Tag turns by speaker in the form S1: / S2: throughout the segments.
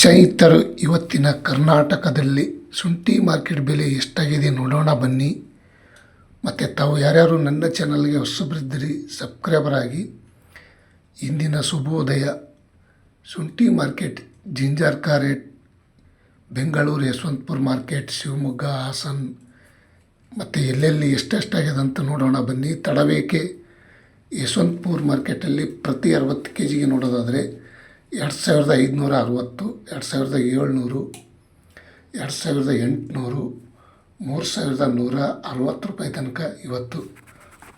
S1: ಸ್ನೇಹಿತರು, ಇವತ್ತಿನ ಕರ್ನಾಟಕದಲ್ಲಿ ಶುಂಠಿ ಮಾರ್ಕೆಟ್ ಬೆಲೆ ಎಷ್ಟಾಗಿದೆ ನೋಡೋಣ ಬನ್ನಿ. ಮತ್ತು ತಾವು ಯಾರ್ಯಾರು ನನ್ನ ಚಾನಲ್ಗೆ ಹೊಸಬ್ರಿದ್ದಿರಿ, ಸಬ್ಸ್ಕ್ರೈಬರ್ ಆಗಿ. ಇಂದಿನ ಶುಭೋದಯ. ಶುಂಠಿ market, ginger rate Bengaluru Yeshwanthpur market, Shivamogga, Hassan. ಮತ್ತು ಎಲ್ಲೆಲ್ಲಿ ಎಷ್ಟೆಷ್ಟಾಗಿದೆ ಅಂತ ನೋಡೋಣ ಬನ್ನಿ. ತಡಬೇಕೆ ಯಶವಂತಪುರ ಮಾರ್ಕೆಟಲ್ಲಿ ಪ್ರತಿ ಅರವತ್ತು ಕೆ ಜಿಗೆ ನೋಡೋದಾದರೆ, ಎರಡು ಸಾವಿರದ ಐದುನೂರ ಅರವತ್ತು. ಎರಡು ಸಾವಿರದ ಏಳ್ನೂರು, ಎರಡು ಸಾವಿರದ ಎಂಟುನೂರು, ಮೂರು ಸಾವಿರದ ನೂರ ಅರವತ್ತು ರೂಪಾಯಿ ತನಕ ಇವತ್ತು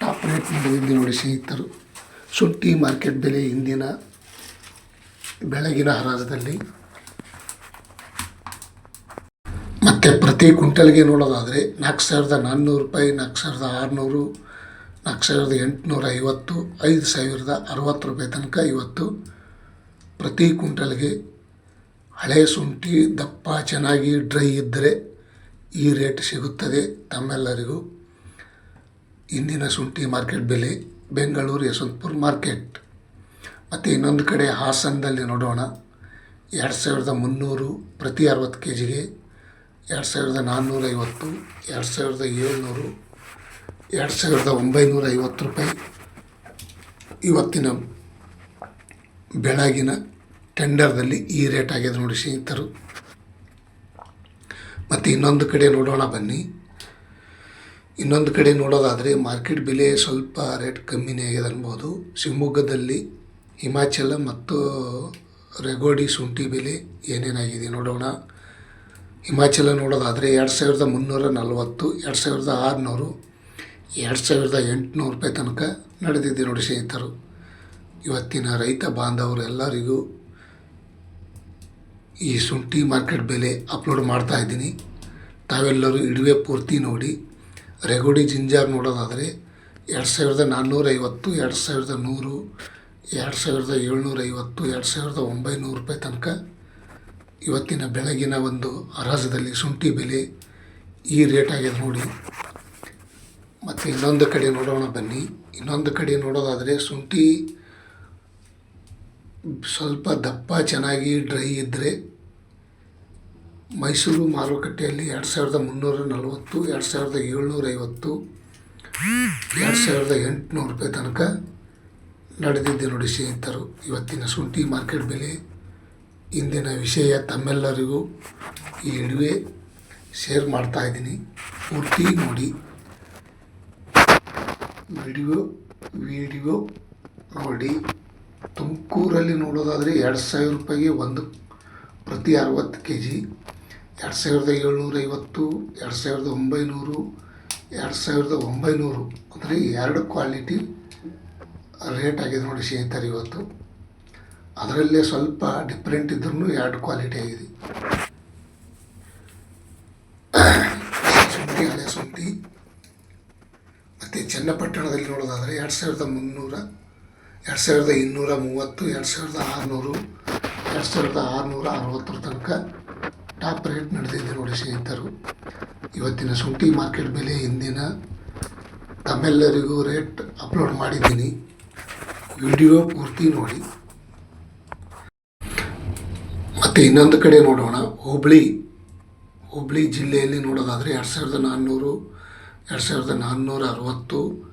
S1: ಟಾಪ್ ರೇಟ್ ನಡೆದಿದೆ ನೋಡಿ ಸ್ನೇಹಿತರು. ಶುಂಠಿ ಮಾರ್ಕೆಟ್ ಬೆಲೆ ಇಂದಿನ ಬೆಳಗಿನ ಹರಾಜದಲ್ಲಿ. ಮತ್ತು ಪ್ರತಿ ಕ್ವಿಂಟಲ್ಗೆ ನೋಡೋದಾದರೆ ನಾಲ್ಕು ಸಾವಿರದ ನಾನ್ನೂರು ರೂಪಾಯಿ, ನಾಲ್ಕು ಸಾವಿರದ ಆರುನೂರು, ನಾಲ್ಕು ಸಾವಿರದ ಎಂಟುನೂರ ಐವತ್ತು, ಐದು ಸಾವಿರದ ಅರವತ್ತು ರೂಪಾಯಿ ತನಕ ಇವತ್ತು ಪ್ರತಿ ಕ್ವಿಂಟಲ್ಗೆ ಹಳೆ ಶುಂಠಿ, ದಪ್ಪ, ಚೆನ್ನಾಗಿ ಡ್ರೈ ಇದ್ದರೆ ಈ ರೇಟ್ ಸಿಗುತ್ತದೆ ತಮ್ಮೆಲ್ಲರಿಗೂ. ಇಂದಿನ ಶುಂಠಿ ಮಾರ್ಕೆಟ್ ಬೆಲೆ, ಬೆಂಗಳೂರು ಯಶವಂತಪುರ ಮಾರ್ಕೆಟ್. ಮತ್ತು ಇನ್ನೊಂದು ಕಡೆ ಹಾಸನದಲ್ಲಿ ನೋಡೋಣ. ಎರಡು ಸಾವಿರದ ಮುನ್ನೂರು ಪ್ರತಿ ಅರವತ್ತು ಕೆ ಜಿಗೆ ಎರಡು ಸಾವಿರದ ನಾನ್ನೂರೈವತ್ತು ಎರಡು ಸಾವಿರದ ಏಳ್ನೂರು, ಎರಡು ಸಾವಿರದ ಒಂಬೈನೂರ ಐವತ್ತು ರೂಪಾಯಿ. ಇವತ್ತಿನ ಬೆಳಗಿನ ಟೆಂಡರ್ದಲ್ಲಿ ಈ ರೇಟ್ ಆಗಿದೆ ನೋಡಿ ಸ್ನೇಹಿತರು. ಮತ್ತು ಇನ್ನೊಂದು ಕಡೆ ನೋಡೋಣ ಬನ್ನಿ. ಇನ್ನೊಂದು ಕಡೆ ನೋಡೋದಾದರೆ ಮಾರ್ಕೆಟ್ ಬೆಲೆ ಸ್ವಲ್ಪ ರೇಟ್ ಕಮ್ಮಿನೇ ಆಗಿದೆ ಅನ್ಬೋದು. ಶಿವಮೊಗ್ಗದಲ್ಲಿ ಹಿಮಾಚಲ ಮತ್ತು ರೆಗೋಡಿ ಶುಂಠಿ ಬೆಲೆ ಏನೇನಾಗಿದೆ ನೋಡೋಣ. ಹಿಮಾಚಲ ನೋಡೋದಾದರೆ ಎರಡು ಸಾವಿರದ ಮುನ್ನೂರ ನಲವತ್ತು, ಎರಡು ಸಾವಿರದ ಆರುನೂರು, ಎರಡು ಸಾವಿರದ ಎಂಟುನೂರು ರೂಪಾಯಿ ತನಕ ನಡೆದಿದೆ ನೋಡಿ ಸ್ನೇಹಿತರು. ಇವತ್ತಿನ ರೈತ ಬಾಂಧವರು ಎಲ್ಲರಿಗೂ ಈ ಶುಂಠಿ ಮಾರ್ಕೆಟ್ ಬೆಲೆ ಅಪ್ಲೋಡ್ ಮಾಡ್ತಾ ಇದ್ದೀನಿ. ತಾವೆಲ್ಲರೂ ಇಡುವೆ ಪೂರ್ತಿ ನೋಡಿ. ರೆಗೋಡಿ ಜಿಂಜಾರ್ ನೋಡೋದಾದರೆ ಎರಡು ಸಾವಿರದ ನಾನ್ನೂರೈವತ್ತು ಎರಡು ಸಾವಿರದ ನೂರು, ಎರಡು ಸಾವಿರದ ಏಳ್ನೂರೈವತ್ತು ಎರಡು ಸಾವಿರದ ಒಂಬೈನೂರು ರೂಪಾಯಿ ತನಕ ಇವತ್ತಿನ ಬೆಳಗಿನ ಒಂದು ಹರಾಜದಲ್ಲಿ ಶುಂಠಿ ಬೆಲೆ ಈ ರೇಟ್ ಆಗಿದೆ ನೋಡಿ. ಮತ್ತು ಇನ್ನೊಂದು ಕಡೆ ನೋಡೋಣ ಬನ್ನಿ. ಇನ್ನೊಂದು ಕಡೆ ನೋಡೋದಾದರೆ ಶುಂಠಿ ಸ್ವಲ್ಪ ದಪ್ಪ, ಚೆನ್ನಾಗಿ ಡ್ರೈ ಇದ್ದರೆ ಮೈಸೂರು ಮಾರುಕಟ್ಟೆಯಲ್ಲಿ ಎರಡು ಸಾವಿರದ ಮುನ್ನೂರ ನಲವತ್ತು, ಎರಡು ಸಾವಿರದ ಏಳ್ನೂರೈವತ್ತು ಎರಡು ಸಾವಿರದ ಎಂಟುನೂರು ರೂಪಾಯಿ ತನಕ ನಡೆದಿದ್ದೆ ನೋಡಿ ಸ್ನೇಹಿತರು. ಇವತ್ತಿನ ಶುಂಠಿ ಮಾರ್ಕೆಟ್ ಬೆಲೆ, ಇಂದಿನ ವಿಷಯ ತಮ್ಮೆಲ್ಲರಿಗೂ ಈ ನಡುವೆ ಶೇರ್ ಮಾಡ್ತಾ ಇದ್ದೀನಿ. ಪೂರ್ತಿ ನೋಡಿ. ವಿಡಿಯೋ ವಿಡಿಯೋ ನೋಡಿ. ತುಮಕೂರಲ್ಲಿ ನೋಡೋದಾದರೆ ಎರಡು ಸಾವಿರ ರೂಪಾಯಿಗೆ ಒಂದು ಪ್ರತಿ ಅರವತ್ತು ಕೆ ಜಿ ಎರಡು ಸಾವಿರದ ಏಳ್ನೂರೈವತ್ತು ಎರಡು ಸಾವಿರದ ಒಂಬೈನೂರು, ಎರಡು ಸಾವಿರದ ಒಂಬೈನೂರು. ಅಂದರೆ ಎರಡು ಕ್ವಾಲಿಟಿ ರೇಟ್ ಆಗಿದೆ ನೋಡಿ ಸ್ನೇಹಿತರೆ ಇವತ್ತು. ಅದರಲ್ಲೇ ಸ್ವಲ್ಪ ಡಿಫ್ರೆಂಟ್ ಇದ್ರೂ ಎರಡು ಕ್ವಾಲಿಟಿ ಆಗಿದೆ. ಶುಂಠಿ ಹಳೆ ಶುಂಠಿ ಮತ್ತು ಚನ್ನಪಟ್ಟಣದಲ್ಲಿ ನೋಡೋದಾದರೆ ಎರಡು ಸಾವಿರದ ಮುನ್ನೂರ, ಎರಡು ಸಾವಿರದ ಇನ್ನೂರ ಮೂವತ್ತು, ಎರಡು ಸಾವಿರದ ಆರುನೂರು, ಎರಡು ಸಾವಿರದ ಆರುನೂರ ಅರವತ್ತರ ತನಕ ಟಾಪ್ ರೇಟ್ ನಡೆದಿದೆ ನೋಡಿ ಸ್ನೇಹಿತರು. ಇವತ್ತಿನ ಶುಂಠಿ ಮಾರ್ಕೆಟ್ ಮೇಲೆ ಇಂದಿನ ತಮ್ಮೆಲ್ಲರಿಗೂ ರೇಟ್ ಅಪ್ಲೋಡ್ ಮಾಡಿದ್ದೀನಿ. ವಿಡಿಯೋ ಪೂರ್ತಿ ನೋಡಿ. ಮತ್ತು ಇನ್ನೊಂದು ಕಡೆ ನೋಡೋಣ. ಹುಬ್ಳಿ ಹುಬ್ಳಿ ಜಿಲ್ಲೆಯಲ್ಲಿ ನೋಡೋದಾದರೆ ಎರಡು ಸಾವಿರದ ನಾನ್ನೂರು, ಎರಡು ಸಾವಿರದ ನಾನ್ನೂರ ಅರವತ್ತು,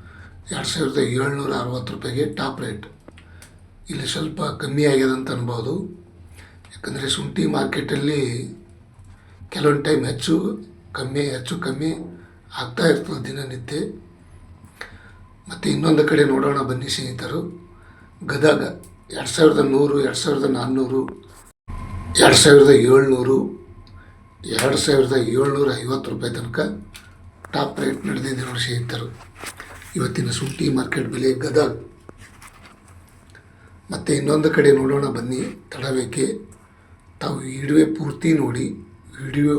S1: ಎರಡು ಸಾವಿರದ ಏಳ್ನೂರ ಅರವತ್ತು ರೂಪಾಯಿಗೆ ಟಾಪ್ ರೇಟ್. ಇಲ್ಲಿ ಸ್ವಲ್ಪ ಕಮ್ಮಿ ಆಗ್ಯದಂತ ಅನ್ಬೋದು. ಯಾಕಂದರೆ ಶುಂಠಿ ಮಾರ್ಕೆಟಲ್ಲಿ ಕೆಲವೊಂದು ಟೈಮ್ ಹೆಚ್ಚು ಕಮ್ಮಿ ಹೆಚ್ಚು ಕಮ್ಮಿ ಆಗ್ತಾ ಇರ್ತದೆ ದಿನನಿತ್ಯ. ಮತ್ತು ಇನ್ನೊಂದು ಕಡೆ ನೋಡೋಣ ಬನ್ನಿ ಸ್ನೇಹಿತರು. ಗದಗ ಎರಡು ಸಾವಿರದ ನೂರು, ಎರಡು ಸಾವಿರದ ನಾನ್ನೂರು, ಎರಡು ಸಾವಿರದ ಏಳ್ನೂರು, ಎರಡು ಸಾವಿರದ ಏಳ್ನೂರ ಐವತ್ತು ರೂಪಾಯಿ ತನಕ ಟಾಪ್ ರೇಟ್ ನಡೆದಿದೆ ನೋಡಿ ಸ್ನೇಹಿತರು. ಇವತ್ತಿನ ಶುಂಠಿ ಮಾರ್ಕೆಟ್ ಬೆಲೆ ಗದಗ. ಮತ್ತು ಇನ್ನೊಂದು ಕಡೆ ನೋಡೋಣ ಬನ್ನಿ ತಡಬೇಕೆ ತಾವು ಇಡುವೆ ಪೂರ್ತಿ ನೋಡಿ. ವಿಡಿಯೋ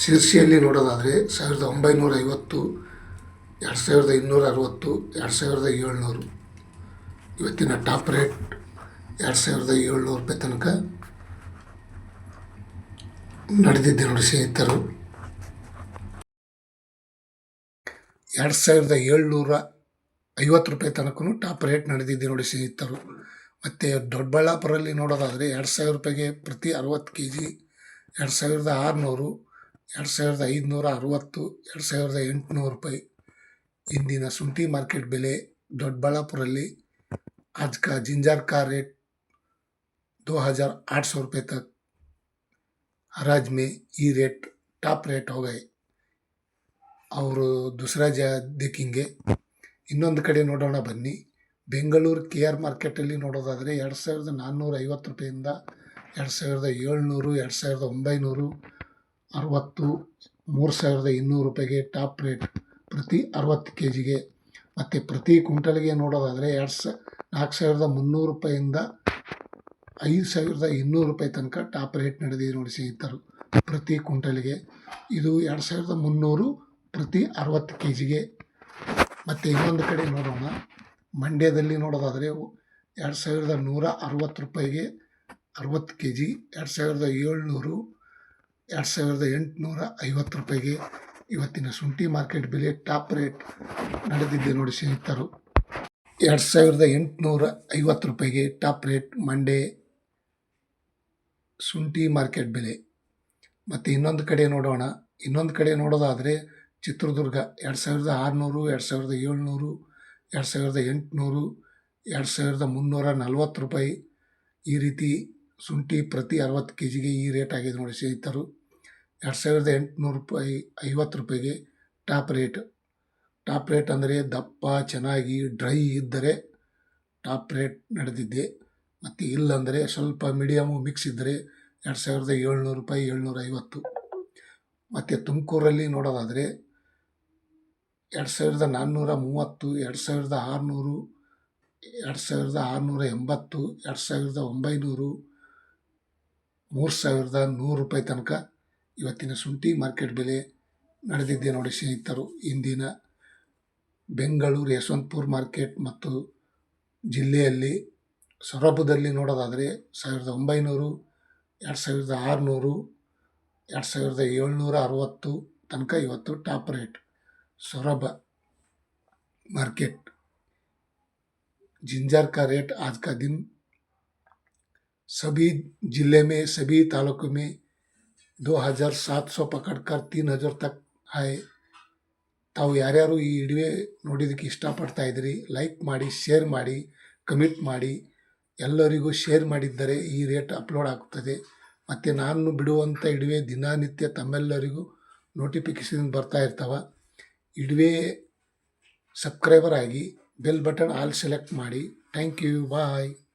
S1: ಶಿರ್ಸಿಯಲ್ಲಿ ನೋಡೋದಾದರೆ ಸಾವಿರದ ಒಂಬೈನೂರ ಐವತ್ತು, ಎರಡು ಸಾವಿರದ ಇನ್ನೂರ ಅರವತ್ತು, ಎರಡು ಸಾವಿರದ ಏಳ್ನೂರು. ಇವತ್ತಿನ ಟಾಪ್ ರೇಟ್ ಎರಡು ಸಾವಿರದ ಏಳ್ನೂರು ರೂಪಾಯಿ ತನಕ ನಡೆದಿದ್ದೆ ನೋಡಿ ಸ್ನೇಹಿತರು. ಎರಡು ಸಾವಿರದ ಏಳ್ನೂರ ಐವತ್ತು ರೂಪಾಯಿ ತನಕ ಟಾಪ್ ರೇಟ್ ನಡೆದಿದ್ದೆ ನೋಡಿ ಸ್ನೇಹಿತರು. ಮತ್ತು ದೊಡ್ಡಬಳ್ಳಾಪುರಲ್ಲಿ ನೋಡೋದಾದರೆ ಎರಡು ಸಾವಿರ ರೂಪಾಯಿಗೆ ಪ್ರತಿ ಅರವತ್ತು ಕೆ ಜಿ ಎರಡು ಸಾವಿರದ ಆರುನೂರು ಎರಡು ಸಾವಿರದ ಐದುನೂರ ಅರವತ್ತು ಎರಡು ಸಾವಿರದ ಎಂಟುನೂರು ರೂಪಾಯಿ ಇಂದಿನ ಶುಂಠಿ ಮಾರ್ಕೆಟ್ ಬೆಲೆ ದೊಡ್ಡಬಳ್ಳಾಪುರಲ್ಲಿ आज का जिंजर का रेट दो हज़ार आठ सौ रुपये तक हराज में ये रेट टॉप रेट हो गए और दूसरा ಜ ದೇಖಿಂಗೆ ಇನ್ನೊಂದು ಕಡೆ ನೋಡೋಣ ಬನ್ನಿ ಬೆಂಗಳೂರು ಕೆ ಆರ್ ಮಾರ್ಕೆಟಲ್ಲಿ ನೋಡೋದಾದರೆ ಎರಡು ಸಾವಿರದ ನಾನ್ನೂರ ಐವತ್ತು ರೂಪಾಯಿಂದ ಎರಡು ಸಾವಿರದ ಏಳ್ನೂರು, ಎರಡು ಸಾವಿರದ ಒಂಬೈನೂರು, ಅರವತ್ತು, ಮೂರು ಸಾವಿರದ ಇನ್ನೂರು ರೂಪಾಯಿಗೆ ಟಾಪ್ ರೇಟ್ ಪ್ರತಿ ಅರವತ್ತು ಕೆ ಜಿಗೆ ಮತ್ತು ಪ್ರತಿ ಕ್ವಿಂಟಲ್ಗೆ ನೋಡೋದಾದರೆ ಎರಡು ಸ, ನಾಲ್ಕು ಸಾವಿರದ ಮುನ್ನೂರು ರೂಪಾಯಿಂದ ಐದು ಸಾವಿರದ ಇನ್ನೂರು ರೂಪಾಯಿ ತನಕ ಟಾಪ್ ರೇಟ್ ನಡೆದಿದೆ ನೋಡಿ ಸ್ನೇಹಿತರು, ಪ್ರತಿ ಕ್ವಿಂಟಲ್ಗೆ. ಇದು ಎರಡು ಸಾವಿರದ ಮುನ್ನೂರು ಪ್ರತಿ ಅರವತ್ತು ಕೆ ಜಿಗೆ ಮತ್ತು ಇನ್ನೊಂದು ಕಡೆ ನೋಡೋಣ. ಮಂಡ್ಯದಲ್ಲಿ ನೋಡೋದಾದರೆ ಎರಡು ಸಾವಿರದ ನೂರ ಅರವತ್ತು ರೂಪಾಯಿಗೆ ಅರವತ್ತು ಕೆ ಜಿ ಎರಡು ಸಾವಿರದ ಏಳ್ನೂರು, ಎರಡು ಸಾವಿರದ ಎಂಟುನೂರ ಐವತ್ತು ರೂಪಾಯಿಗೆ ಇವತ್ತಿನ ಶುಂಠಿ ಮಾರ್ಕೆಟ್ ಬೆಲೆ ಟಾಪ್ ರೇಟ್ ನಡೆದಿದ್ದೆ ನೋಡಿ ಸ್ನೇಹಿತರು. ಎರಡು ಸಾವಿರದ ಎಂಟುನೂರ ಐವತ್ತು ರೂಪಾಯಿಗೆ ಟಾಪ್ ರೇಟ್ ಮಂಡೆ ಶುಂಠಿ ಮಾರ್ಕೆಟ್ ಬೆಲೆ. ಮತ್ತು ಇನ್ನೊಂದು ಕಡೆ ನೋಡೋಣ. ಇನ್ನೊಂದು ಕಡೆ ನೋಡೋದಾದರೆ ಚಿತ್ರದುರ್ಗ, ಎರಡು ಸಾವಿರದ ಆರುನೂರು, ಎರಡು ಸಾವಿರದ ಏಳ್ನೂರು ಎರಡು ಸಾವಿರದ ಎಂಟುನೂರು, ಎರಡು ಸಾವಿರದ ಮುನ್ನೂರ ನಲ್ವತ್ತು ರೂಪಾಯಿ ಈ ರೀತಿ ಶುಂಠಿ ಪ್ರತಿ ಅರವತ್ತು ಕೆ ಜಿಗೆ ಈ ರೇಟ್ ಆಗಿದೆ ನೋಡಿ ಸ್ನೇಹಿತರು. ಎರಡು ಸಾವಿರದ ಎಂಟುನೂರು ರೂಪಾಯಿ ಐವತ್ತು ರೂಪಾಯಿಗೆ ಟಾಪ್ ರೇಟ್. ಟಾಪ್ ರೇಟ್ ಅಂದರೆ ದಪ್ಪ, ಚೆನ್ನಾಗಿ ಡ್ರೈ ಇದ್ದರೆ ಟಾಪ್ ರೇಟ್ ನಡೆದಿದ್ದೆ ಮತ್ತು ಇಲ್ಲಂದರೆ ಸ್ವಲ್ಪ ಮೀಡಿಯಮು ಮಿಕ್ಸ್ ಇದ್ದರೆ ಎರಡು ಸಾವಿರದ ಏಳ್ನೂರು ರೂಪಾಯಿ ಏಳ್ನೂರ ಐವತ್ತು ಮತ್ತು ತುಮಕೂರಲ್ಲಿ ನೋಡೋದಾದರೆ ಎರಡು ಸಾವಿರದ ನಾನ್ನೂರ ಮೂವತ್ತು, ಎರಡು ಸಾವಿರದ ಆರುನೂರು, ಎರಡು ಸಾವಿರದ ಆರುನೂರ ಎಂಬತ್ತು, ಎರಡು ಸಾವಿರದ ಒಂಬೈನೂರು, ಮೂರು ಸಾವಿರದ ನೂರು ರೂಪಾಯಿ ತನಕ ಇವತ್ತಿನ ಶುಂಠಿ ಮಾರ್ಕೆಟ್ ಬೆಲೆ ನಡೆದಿದ್ದೆ ನೋಡಿ ಸ್ನೇಹಿತರು. ಇಂದಿನ ಬೆಂಗಳೂರು ಯಶವಂತಪುರ ಮಾರ್ಕೆಟ್ ಮತ್ತು ಜಿಲ್ಲೆಯಲ್ಲಿ ಸೊರಬದಲ್ಲಿ ನೋಡೋದಾದರೆ ಸಾವಿರದ ಒಂಬೈನೂರು, ಎರಡು ಸಾವಿರದ ಆರುನೂರು, ಎರಡು ಸಾವಿರದ ಏಳ್ನೂರ ಅರವತ್ತು ತನಕ ಇವತ್ತು top rate. Saurabh market ginger का रेट आज का दिन सभी जिले में सभी तालुकों में दो हज़ार सात सौ पकड़कर तीन हज़ार तक आए ತಾವು ಯಾರ್ಯಾರು ಈ ವಿಡಿಯೋ ನೋಡಿದ್ದಕ್ಕೆ ಇಷ್ಟಪಡ್ತಾ ಇದ್ದೀರಿ ಲೈಕ್ ಮಾಡಿ ಶೇರ್ ಮಾಡಿ ಕಮೆಂಟ್ ಮಾಡಿ ಎಲ್ಲರಿಗೂ ಶೇರ್ ಮಾಡಿದ್ದರೆ ಈ ರೇಟ್ ಅಪ್ಲೋಡ್ ಆಗುತ್ತದೆ ಮತ್ತು ನಾನು ಬಿಡುವಂಥ ಇಡುವೆ ದಿನನಿತ್ಯ ತಮ್ಮೆಲ್ಲರಿಗೂ ನೋಟಿಫಿಕೇಷನ್ ಬರ್ತಾ ಇರ್ತಾವೆ ಇಡುವೆ ಸಬ್ಸ್ಕ್ರೈಬರ್ ಆಗಿ ಬೆಲ್ ಬಟನ್ ಆಲ್ ಸೆಲೆಕ್ಟ್ ಮಾಡಿ. Thank you. ಬಾಯ್.